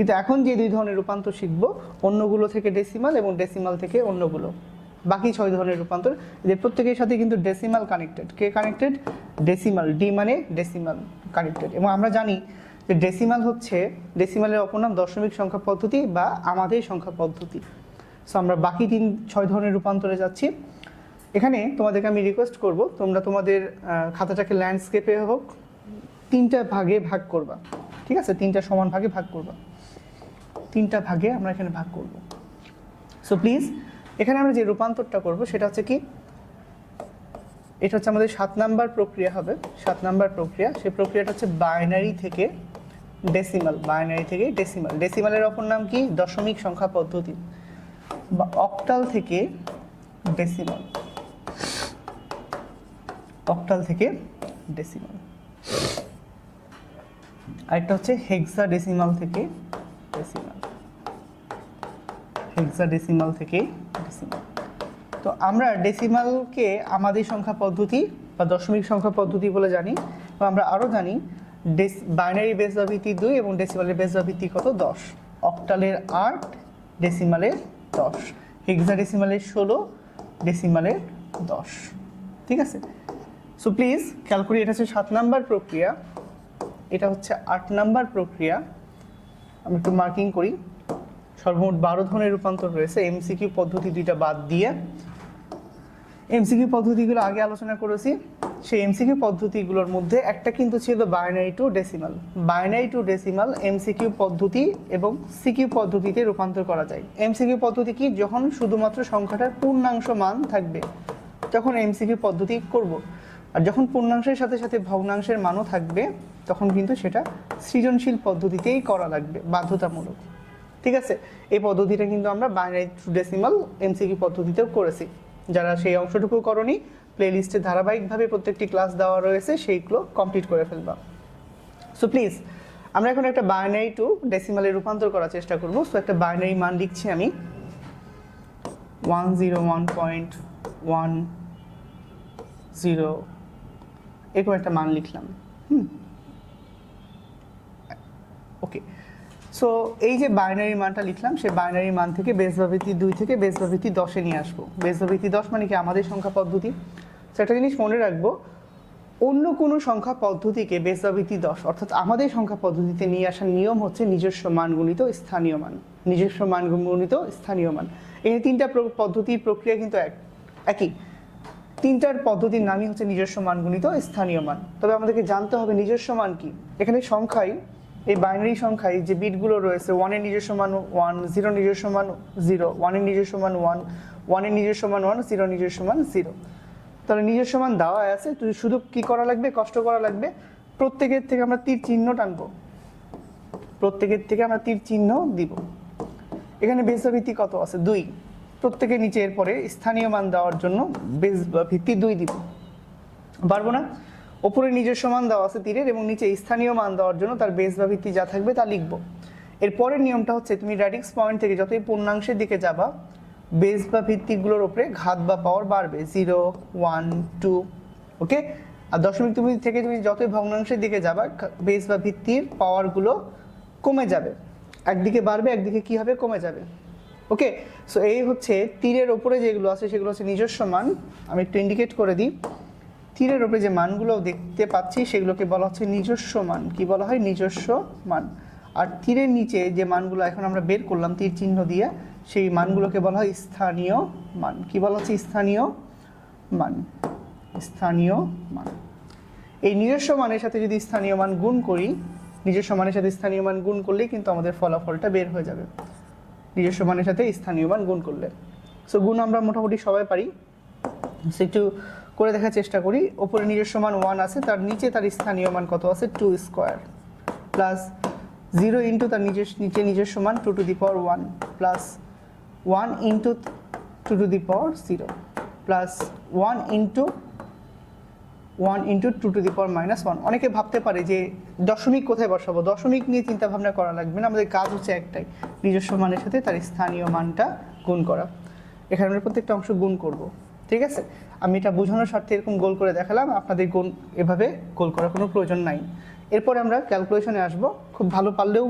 কিন্তু এখন যে দুই ধরনের রূপান্তর শিখব, অন্যগুলো থেকে ডেসিমাল এবং ডেসিমাল থেকে অন্যগুলো। বাকি ছয় ধরনের রূপান্তর যে প্রত্যেকের সাথে কিন্তু ডেসিমাল কানেক্টেড কে কানেক্টেড ডেসিমাল ডি মানে ডেসিমাল কানেক্টেড এবং আমরা জানি যে ডেসিমাল হচ্ছে ডেসিমালের অপর নাম দশমিক সংখ্যা পদ্ধতি বা আমাদের সংখ্যা পদ্ধতি। সো আমরা বাকি তিন, ছয় ধরনের রূপান্তরে যাচ্ছি। এখানে তোমাদেরকে আমি রিকোয়েস্ট করব, তোমরা তোমাদের খাতাটাকে ল্যান্ডস্কেপে হোক, তিনটা ভাগে ভাগ করবা। ঠিক আছে? তিনটা সমান ভাগে ভাগ করবা। তিনটা ভাগে আমরা এখানে ভাগ করব। সো প্লিজ এখানে আমরা যে রূপান্তরটা করব সেটা হচ্ছে কি? এটা হচ্ছে আমাদের সাত নাম্বার প্রক্রিয়া হবে। সাত নাম্বার প্রক্রিয়া। সেই প্রক্রিয়াটা হচ্ছে বাইনারি থেকে ডেসিমাল বাইনারি থেকে ডেসিমাল ডেসিমালের অপর নাম কি? দশমিক সংখ্যা পদ্ধতি। বা অক্টাল থেকে ডেসিমাল অক্টাল থেকে ডেসিমাল আরেকটা হচ্ছে হেক্সা ডেসিমাল থেকে ডেসিমাল হেক্সা ডেসিমাল থেকে ডেসিমাল তো আমরা ডেসিমালকে আমাদের সংখ্যা পদ্ধতি বা দশমিক সংখ্যা পদ্ধতি বলে জানি এবং আমরা আরও জানি ডেস বাইনারি বেস বা দুই এবং ডেসিমালের বেস বা কত দশ। অক্টালের আট ডেসিমালের দশ। হেক্সা ডেসিমালের ষোলো ডেসিমালের দশ। ঠিক আছে? সো প্লিজ খেয়াল করি এটা হচ্ছে সাত নাম্বার প্রক্রিয়া। এটা হচ্ছে আট নাম্বার প্রক্রিয়া। আমি একটু মার্কিং করি। সর্বমোট বারো ধরনের রূপান্তর রয়েছে। এমসিকিউ পদ্ধতি দুইটা বাদ দিয়ে। এমসিকিউ পদ্ধতিগুলো আগে আলোচনা করেছি। সেই এমসিকিউ পদ্ধতিগুলোর মধ্যে একটা কিন্তু ছিল binary to decimal binary to decimal MCQ পদ্ধতি এবং সিকিউ পদ্ধতিতে রূপান্তর করা যায়। এমসিকিউ পদ্ধতি কি? যখন শুধুমাত্র সংখ্যাটার পূর্ণাংশ মান থাকবে, তখন এমসিকিউ পদ্ধতি করব। আর যখন পূর্ণাংশের সাথে সাথে ভগ্নাংশের মানও থাকবে, তখন কিন্তু সেটা সৃজনশীল পদ্ধতিতেই করা লাগবে, বাধ্যতামূলক। ঠিক আছে? এই পদ্ধতিটা কিন্তু আমরা বাইনারি টু ডেসিমাল এমসিকিউ পদ্ধতিতেও করেছি। যারা সেই অংশটুকু করনি প্লেলিস্টে ধারাবাহিকভাবে প্রত্যেকটি ক্লাস দেওয়া রয়েছে, সেইগুলো কমপ্লিট করে ফেলবা। সো প্লিজ আমরা এখন একটা বাইনারি টু ডেসিমালে রূপান্তর করার চেষ্টা করব। সো একটা বাইনারি মান লিখছি আমি। One zero one point one zero এরকম একটা মান লিখলাম। হুম? ওকে সো এই যে বাইনারি মানটা লিখলাম সেই বাইনারি মান থেকে বেস ভাবৃত্তি দুই থেকে বেস ভাবৃত্তি দশে নিয়ে আসব। বেস ভাবৃত্তি দশ মানে কি? আমাদের সংখ্যা পদ্ধতি। সো একটা জিনিস মনে রাখব, অন্য কোনো সংখ্যা পদ্ধতিকে বেস ভাবৃত্তি দশ, অর্থাৎ আমাদের সংখ্যা পদ্ধতিতে নিয়ে আসার নিয়ম হচ্ছে নিজস্ব মান গুণিত স্থানীয় মান। নিজস্ব মান গুণিত স্থানীয় মান। এই তিনটা পদ্ধতির প্রক্রিয়া কিন্তু এক, একই। তিনটার পদ্ধতির নামই হচ্ছে নিজস্ব মান গুণিত স্থানীয় মান। তবে আমাদেরকে জানতে হবে নিজস্ব মান কি? এখানে সংখ্যায় এই বাইনারি সংখ্যায় যে বিটগুলো রয়েছে ওয়ানের নিজস্ব মান ওয়ান জিরো নিজস্ব মান জিরো ওয়ানের নিজস্ব মান ওয়ান ওয়ানের নিজস্ব মান ওয়ান জিরো নিজস্ব মান জিরো তাহলে নিজস্ব মান দেওয়া আছে তুই শুধু কি করা লাগবে, কষ্ট করা লাগবে? প্রত্যেকের থেকে আমরা তীর চিহ্ন টানবো। প্রত্যেকের থেকে আমরা তীর চিহ্ন দিব। এখানে বেস ভিত্তি কত আছে? দুই। প্রত্যেকের নিচে এরপরে স্থানীয় মান দেওয়ার জন্য বেস ভিত্তি দুই দিব। পারব না? ওপরে নিজস্ব মান দেওয়া আছে তীরের এবং নিচে স্থানীয় মান দেওয়ার জন্য তার বেস বা ভিত্তি যা থাকবে তা লিখব। এর পরের নিয়মটা হচ্ছে তুমি র্যাডিক্স পয়েন্ট থেকে যতই পূর্ণাংশের দিকে যাবা বেস বা ভিত্তিগুলোর ওপরে ঘাত বা পাওয়ার বাড়বে। জিরো ওয়ান টু ওকে আর দশমিক তুমি থেকে তুমি যতই ভগ্নাংশের দিকে যাবা বেস বা ভিত্তির পাওয়ারগুলো কমে যাবে। একদিকে বাড়বে, একদিকে কি হবে? কমে যাবে। ওকে সো এই হচ্ছে তীরের ওপরে যেগুলো আছে সেগুলো হচ্ছে নিজস্ব মান। আমি একটু ইন্ডিকেট করে দিই। তীরের ওপরে যে মানগুলো দেখতে পাচ্ছি, সেগুলোকে বলা হচ্ছে নিজস্ব মান। কি বলা হয়? নিজস্ব মান। আর তীরের নিচে যে মানগুলো এখন আমরা বের করলাম, তীর চিহ্ন দিয়ে, সেই মানগুলোকে বলা হয় স্থানীয় মান। কি বলা হচ্ছে? স্থানীয় মান। স্থানীয় মান। এই নিজস্ব মানের সাথে যদি স্থানীয় মান গুণ করি, নিজস্ব মানের সাথে স্থানীয় মান গুণ করলেই কিন্তু আমাদের ফলাফলটা বের হয়ে যাবে। নিজস্ব মানের সাথে স্থানীয় মান গুণ করলে। সো গুণ আমরা মোটামুটি সবাই পারি। সো একটু করে দেখার চেষ্টা করি। ওপরে নিজস্ব মান ওয়ান আছে, তার নিচে তার স্থানীয় মান কত আছে? Two square plus zero into তার নিজের, নিচে নিজস্ব মান two to the power one plus one into two to the power zero plus one into one into two to the power minus one অনেকে ভাবতে পারে যে দশমিক কোথায় বসাবো? দশমিক নিয়ে চিন্তা ভাবনা করা লাগবে না, আমাদের কাজ হচ্ছে একটাই, নিজস্ব মানের সাথে তার স্থানীয় মানটা গুণ করা। এখানে আমরা প্রত্যেকটা অংশ গুণ করব। ঠিক আছে? আমি এটা বোঝানোর স্বার্থে এরকম গোল করে দেখালাম। আপনাদের গোল এভাবে গোল করার কোনো প্রয়োজন নাই। এরপরে আমরা ক্যালকুলেশনে আসব। খুব ভালো পারলেও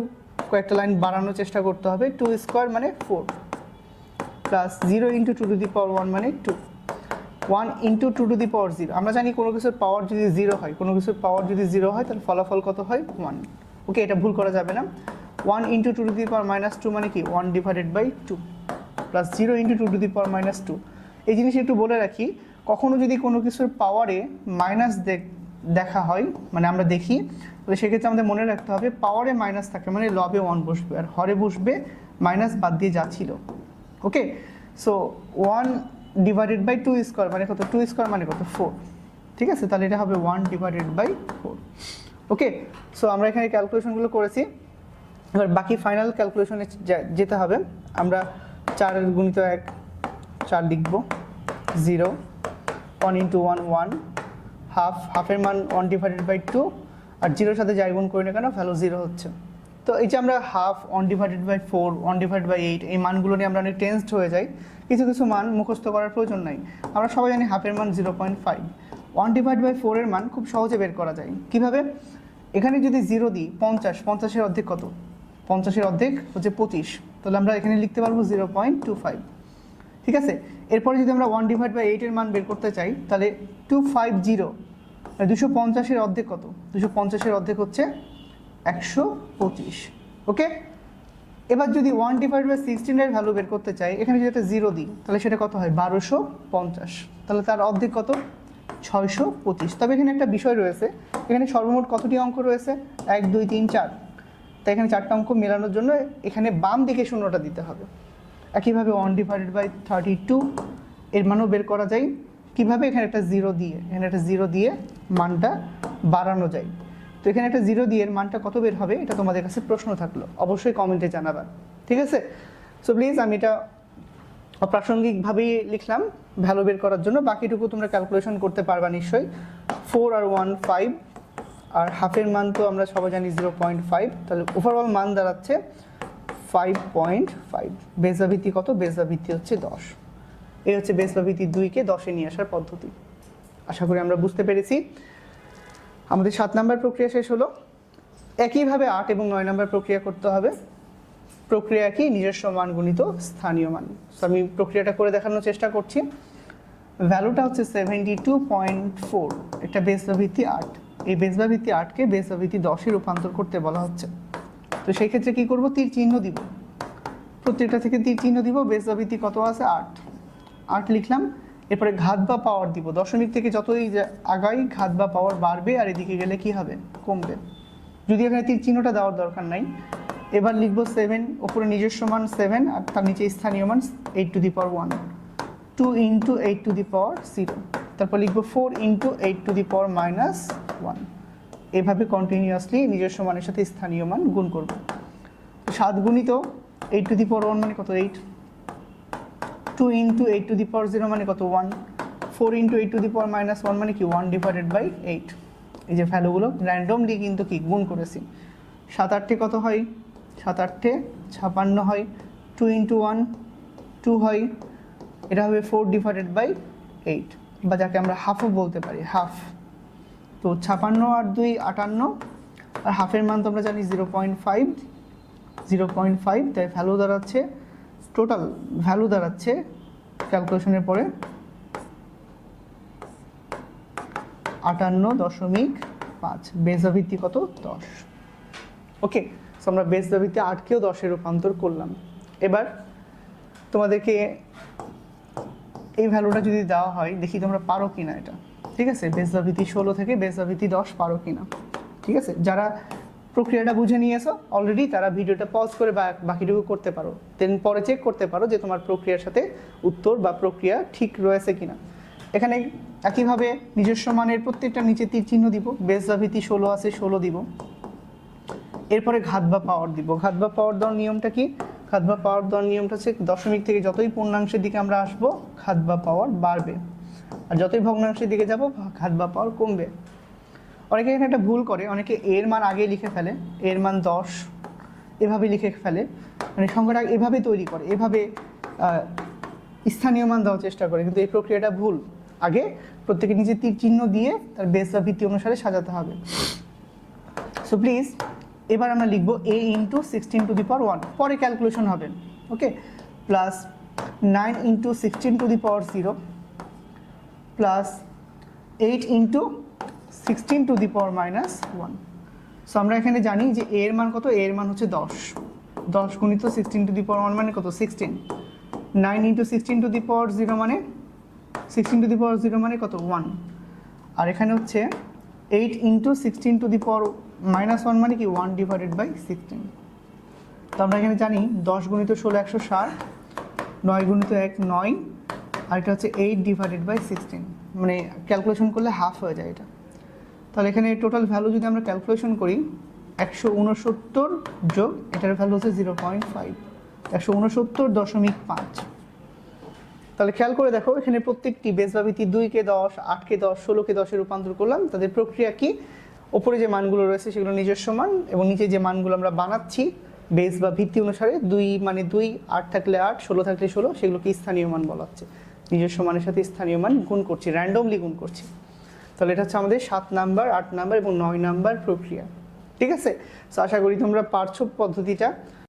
কয়েকটা লাইন বাড়ানোর চেষ্টা করতে হবে। টু স্কোয়ার মানে four plus zero into two to the power one মানে two one into two to the power zero আমরা জানি কোনো কিছুর পাওয়ার যদি জিরো হয়, কোনো কিছুর পাওয়ার যদি জিরো হয়, তাহলে ফলাফল কত হয়? ওয়ান ওকে এটা ভুল করা যাবে না। One into two to the power minus two মানে কি? One divided by two plus zero into two to the power minus two এই জিনিস একটু বলে রাখি, কখনো যদি কোনো কিছুর পাওয়ারে মাইনাস দেখা হয় মানে আমরা দেখি তাহলে সেক্ষেত্রে আমাদের মনে রাখতে হবে পাওয়ারে মাইনাস থাকে মানে লবে ওয়ান বসবে আর হরে বসবে মাইনাস বাদ দিয়ে যাচ্ছিল okay so one divided by two square মানে কত? টু স্কোয়ার মানে কত? ফোর ঠিক আছে? তাহলে এটা হবে one divided by four okay so আমরা এখানে ক্যালকুলেশনগুলো করেছি। এবার বাকি ফাইনাল ক্যালকুলেশনে যেতে হবে। আমরা চার গুণিত এক চার লিখব। Zero one into one one half হাফের মান ওয়ান ডিভাইডেড বাই টু আর জিরোর সাথে যাই গুণ করি না কেন ভ্যালু জিরো হচ্ছে। তো এই যে আমরা half one divided by four one divide by eight এই মানগুলো নিয়ে আমরা অনেক টেন্সড হয়ে যাই। কিছু কিছু মান মুখস্থ করার প্রয়োজন নাই। আমরা সবাই জানি হাফের মান zero point five one divide by ফোরের মান খুব সহজে বের করা যায়। কীভাবে? এখানে যদি জিরো দিই, পঞ্চাশ, পঞ্চাশের অর্ধেক কত? পঞ্চাশের অর্ধেক হচ্ছে পঁচিশ। তাহলে আমরা এখানে লিখতে পারব জিরো পয়েন্ট টু ফাইভ ঠিক আছে? এরপরে যদি আমরা ওয়ান ডিভাইড বাই এইটের মান বের করতে চাই, তাহলে টু ফাইভ জিরো দুশো পঞ্চাশের অর্ধেক কত? দুশো পঞ্চাশের অর্ধেক হচ্ছে একশো পঁচিশ। ওকে এবার যদি ওয়ান ডিভাইড বাই সিক্সটিনের ভ্যালু বের করতে চাই, এখানে যদি একটা জিরো দিই, তাহলে সেটা কত হয়? বারোশো পঞ্চাশ। তাহলে তার অর্ধেক কত? ছয়শো পঁচিশ। তবে এখানে একটা বিষয় রয়েছে, এখানে সর্বমোট কতটি অঙ্ক রয়েছে? এক, দুই, তিন, চার। তাই এখানে চারটা অঙ্ক মেলানোর জন্য এখানে বাম দিকে শূন্যটা দিতে হবে। একইভাবে one divided by thirty two এর মানও বের করা যায়। কীভাবে? এখানে একটা জিরো দিয়ে, এখানে একটা জিরো দিয়ে মানটা বাড়ানো যায়। তো এখানে একটা জিরো দিয়ে এর মানটা কত বের হবে? এটা তোমাদের কাছে প্রশ্ন থাকল। অবশ্যই কমেন্টে জানাবা। ঠিক আছে? সো প্লিজ আমি এটা অপ্রাসঙ্গিকভাবেই লিখলাম ভ্যালু বের করার জন্য। বাকিটুকু তোমরা ক্যালকুলেশন করতে পারবা নিশ্চয়ই। ফোর আর ওয়ান ফাইভ আর হাফের মান তো আমরা সবাই জানি জিরো পয়েন্ট ফাইভ তাহলে ওভারঅল মান দাঁড়াচ্ছে ফাইভ পয়েন্ট ফাইভ বেজা ভিত্তি কত? বেজা ভিত্তি হচ্ছে দশ। এই হচ্ছে বেজা ভিত্তি দুইকে দশে নিয়ে আসার পদ্ধতি। আশা করি আমরা বুঝতে পেরেছি। আমাদের সাত নাম্বার প্রক্রিয়া শেষ হলো। একইভাবে আট এবং নয় নাম্বার প্রক্রিয়া করতে হবে। প্রক্রিয়া কি? নিজস্ব মান গুণিত স্থানীয় মান। So, আমি প্রক্রিয়াটা করে দেখানোর চেষ্টা করছি। ভ্যালুটা হচ্ছে seventy two point four base ভিত্তি আট। এই বেস বা ভিত্তি আটকে বেস বা ভিত্তি দশে রূপান্তর করতে বলা হচ্ছে। তো সেই ক্ষেত্রে কি করব? তীর চিহ্ন দিব। প্রত্যেকটা থেকে তীর চিহ্ন দিব বেস বা কত আছে? আট। আট লিখলাম। এরপরে ঘাত বা পাওয়ার দিব। দশমিক থেকে যতই আগাই, ঘাত বা পাওয়ার বাড়বে আর এদিকে গেলে কি হবে? কমবে। যদি এখানে তীর চিহ্নটা দেওয়ার দরকার নাই, এবার লিখব সেভেন ওপরে নিজস্ব মান সেভেন আর তার নিচে স্থানীয় মান eight to the power one two into eight to the power zero তারপর লিখব four into eight to the power minus one continuously নিজস্ব মানের সাথে স্থানীয় মান গুণ করব। সাত গুণিত eight to the power one মানে কত? Eight two into eight to the power zero মানে কত? One four into eight to the power minus one মানে কি? ওয়ান ডিভাইডেড বাই এইট এই যে ভ্যালুগুলো র্যান্ডমলি কিন্তু কি? গুণ করেছি। সাত আটটে কত হয়? সাত আটটে ছাপান্ন হয়। টু ইন্টু ওয়ান টু হয়। এটা হবে ফোর ডিভাইডেড বাই এইট বা যাকে আমরা হাফও বলতে পারি হাফ তো ছাপান্ন আর দুই আটান্ন, আর হাফের মান তো আমরা জানি zero point five, zero point five, তাই ভ্যালু দাঁড়াচ্ছে টোটাল ভ্যালু দাঁড়াচ্ছে ক্যালকুলেশনের পরে আটান্ন দশমিক পাঁচ বেজা ভিত্তি কত? দশ। ওকে সো আমরা বেজা ভিত্তি আটকেও দশে রূপান্তর করলাম। এবার তোমাদেরকে এই ভ্যালুটা যদি দেওয়া হয়, দেখি তোমরা পারো কিনা এটা। ঠিক আছে? বেজা ভিত্তি ষোলো থেকে বেজা ভিত্তি দশ পারো কিনা? ঠিক আছে? যারা প্রক্রিয়াটা বুঝে নিয়েছো অলরেডি তারা ভিডিওটা পজ করে বাকিটুকু করতে পারো। দেন পরে চেক করতে পারো যে তোমার প্রক্রিয়ার সাথে উত্তর বা প্রক্রিয়া ঠিক রয়েছে কিনা। এখানে একইভাবে নিজস্ব মানের প্রত্যেকটা নিচে তীর চিহ্ন দিব। বেজ বা ভিত্তি ষোলো আছে, ষোলো দিব। এরপরে ঘাত বা পাওয়ার দিব। ঘাত বা পাওয়ার দেওয়ার নিয়মটা কি? ঘাত বা পাওয়ার দেওয়ার নিয়মটা হচ্ছে দশমিক থেকে যতই পূর্ণাংশের দিকে আমরা আসব, ঘাত বা পাওয়ার বাড়বে। আর যতই ভগ্নাংশের দিকে যাব ঘাত বা পাওয়ার কমবে। অনেকে এখানে একটা ভুল করে, অনেকে এর মান আগে লিখে ফেলে, এর মান দশ, এভাবে লিখে ফেলে। মানে সংখ্যাটা এভাবে তৈরি করে, এভাবে স্থানীয় মান দেওয়ার চেষ্টা করে। কিন্তু এই প্রক্রিয়াটা ভুল। আগে প্রত্যেকে নিচে তীর চিহ্ন দিয়ে তার বেস বা ভিত্তি অনুসারে সাজাতে হবে। সো প্লিজ এবার আমরা লিখব A into sixteen to the power one পরে ক্যালকুলেশন হবে। Okay plus nine into sixteen to the power zero plus eight into sixteen to the power minus one so আমরা এখানে জানি যে এর মান কত? এর মান হচ্ছে দশ। দশ গুণিত sixteen to the power one মানে কত? Sixteen nine into sixteen to the power zero মানে? Sixteen to the power zero মানে কত? ওয়ান আর এখানে হচ্ছে eight into sixteen to the power minus one মানে কি? ওয়ান ডিভাইডেড বাই সিক্সটিন তো আমরা এখানে জানি দশ গুণিত ষোলো একশো ষাট, নয় গুণিত এক নয় আর এটা হচ্ছে এইট ডিভাইডেড বাই সিক্সটিন মানে ক্যালকুলেশন করলে হাফ হয়ে যায় এটা। তাহলে এখানে টোটাল ভ্যালু যদি আমরা ক্যালকুলেশন করি, একশো উনসত্তর যোগ, এটার ভ্যালু হচ্ছে জিরো পয়েন্ট ফাইভ একশো উনসত্তর দশমিক পাঁচ। তাহলে খেয়াল করে দেখো, এখানে প্রত্যেকটি বেস বা ভিত্তি দুইকে দশ, আটকে দশ, ষোলোকে দশে রূপান্তর করলাম। তাদের প্রক্রিয়া কি? ওপরে যে মানগুলো রয়েছে সেগুলো নিজস্ব মান এবং নিচে যে মানগুলো আমরা বানাচ্ছি বেস বা ভিত্তি অনুসারে দুই মানে দুই, আট থাকলে আট, ষোলো থাকলে ষোলো, সেগুলোকে স্থানীয় মান বলা হচ্ছে। নিজস্ব মানের সাথে স্থানীয় মান গুণ করছি র্যান্ডমলি গুণ করছি। তাহলে এটা হচ্ছে আমাদের সাত নাম্বার, আট নাম্বার এবং নয় নাম্বার প্রক্রিয়া। ঠিক আছে? তো আশা করি তোমরা পার্শ্ব পদ্ধতিটা।